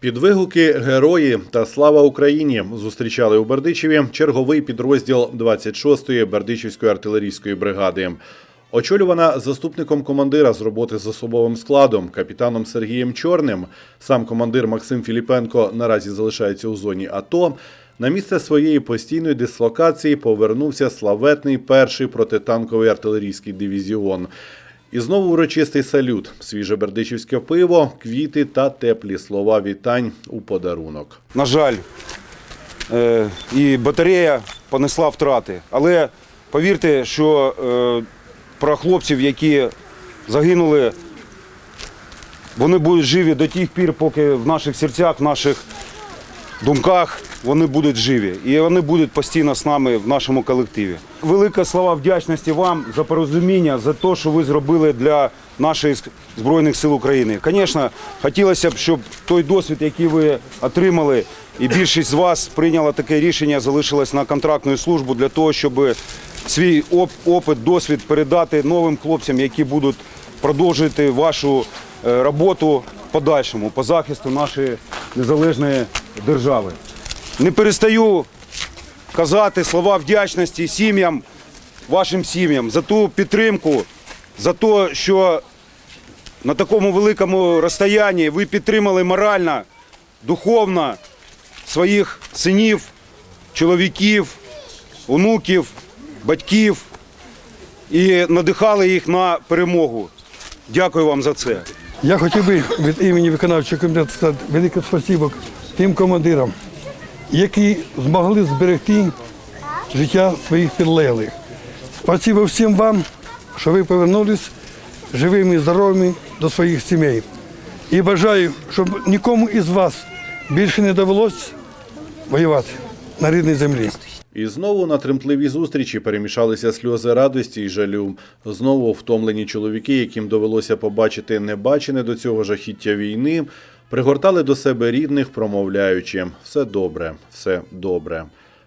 Під вигуки Герої та Слава Україні зустрічали у Бердичеві черговий підрозділ 26-ї Бердичівської артилерійської бригади. Очолювана заступником командира з роботи з особовим складом, капітаном Сергієм Чорним. Сам командир Максим Філіпенко наразі залишається у зоні АТО. На місце своєї постійної дислокації повернувся славетний перший протитанковий артилерійський дивізіон. І знову урочистий салют, свіже бердичівське пиво, квіти та теплі слова вітань у подарунок. На жаль, е, і батарея понесла втрати. Але повірте, що е, про хлопців, які загинули, вони будуть живі до тих пір, поки в наших серцях, в наших думках вони будуть живі. І вони будуть постійно з нами в нашому колективі. Велика слова вдячності вам за порозуміння, за те, що ви зробили для наших Збройних сил України. Звісно, хотілося б, щоб той досвід, який ви отримали, і більшість з вас прийняла таке рішення, залишилась на контрактну службу для того, щоб свій опит, досвід передати новим хлопцям, які будуть продовжувати вашу е, роботу в подальшому по захисту нашої незалежної держави. Не перестаю казати слова вдячності сім'ям, вашим сім'ям за ту підтримку, за те, що на такому великому розстоянні ви підтримали морально, духовно своїх синів, чоловіків, онуків, батьків і надихали їх на перемогу. Дякую вам за це. Я хотів би від імені виконавчого комітету сказати велике спасибо тим командирам, які змогли зберегти життя своїх підлеглих. Спасибо всім вам, що ви повернулись живими і здоровими до своїх сімей. І бажаю, щоб нікому із вас більше не довелось воювати на рідній землі. І знову на тремтливій зустрічі перемішалися сльози радості і жалю. Знову втомлені чоловіки, яким довелося побачити небачене до цього жахіття війни, пригортали до себе рідних, промовляючи все добре, все добре.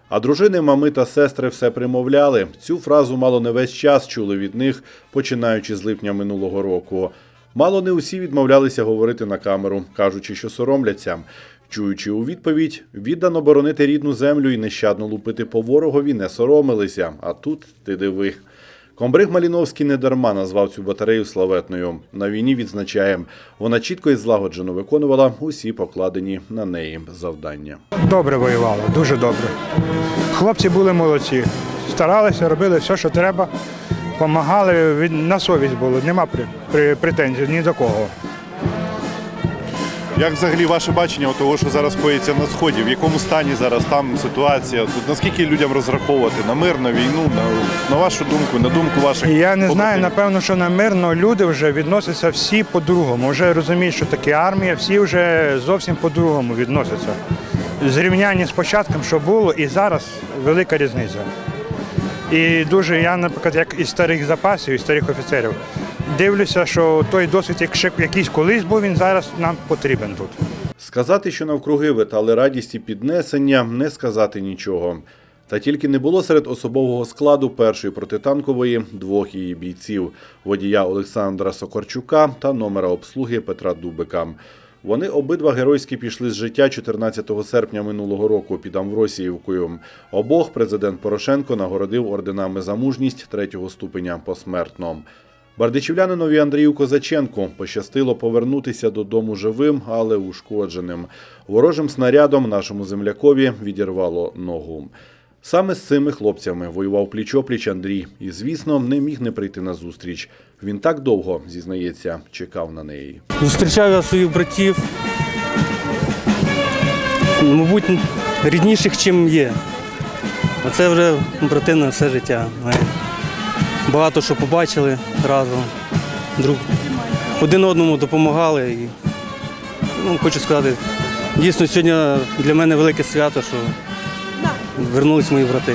А дружини, мами та сестри все примовляли. Цю фразу мало не весь час чули від них, починаючи з липня минулого року. Мало не усі відмовлялися говорити на камеру, кажучи, що соромляться. Чуючи у відповідь, віддано боронити рідну землю і нещадно лупити по ворогові не соромилися. А тут ти диви. Комбриг Маліновський недарма назвав цю батарею славетною. На війні відзначає, вона чітко і злагоджено виконувала усі покладені на неї завдання. Добре воювала, дуже добре. Хлопці були молодці. Старалися, робили все, що треба, допомагали, від- на совість було, нема претензій ні до кого. Як взагалі ваше бачення того, що зараз коїться на сході? В якому стані зараз там ситуація? Тут наскільки людям розраховувати на мир, на війну, на, на вашу думку, на думку ваших І я не знаю, напевно, що на мирно люди вже відносяться всі по-другому. Вже розуміють, що таке армія, всі вже зовсім по-другому відносяться. Зрівняння з початком, що було, і зараз велика різниця. І дуже я, наприклад, як із старих запасів, із старих офіцерів, дивлюся, що той досвід, якщо якийсь колись був, він зараз нам потрібен тут. Сказати, що навкруги витали радість і піднесення, не сказати нічого. Та тільки не було серед особового складу першої протитанкової двох її бійців водія Олександра Сокорчука та номера обслуги Петра Дубика. Вони обидва геройськи пішли з життя 14 серпня минулого року під Амвросіївкою. Обох президент Порошенко нагородив орденами за мужність третього ступеня посмертно. Бардичівлянинові Андрію Козаченку пощастило повернутися додому живим, але ушкодженим. Ворожим снарядом нашому землякові відірвало ногу. Саме з цими хлопцями воював пліч-опліч Андрій і, звісно, не міг не прийти на зустріч. Він так довго, зізнається, чекав на неї. Зустрічав я своїх братів, мабуть, рідніших, чим є. А це вже брати на все життя. Багато що побачили разом, друг один одному допомагали. І, ну, хочу сказати, дійсно сьогодні для мене велике свято, що вернулись мої брати.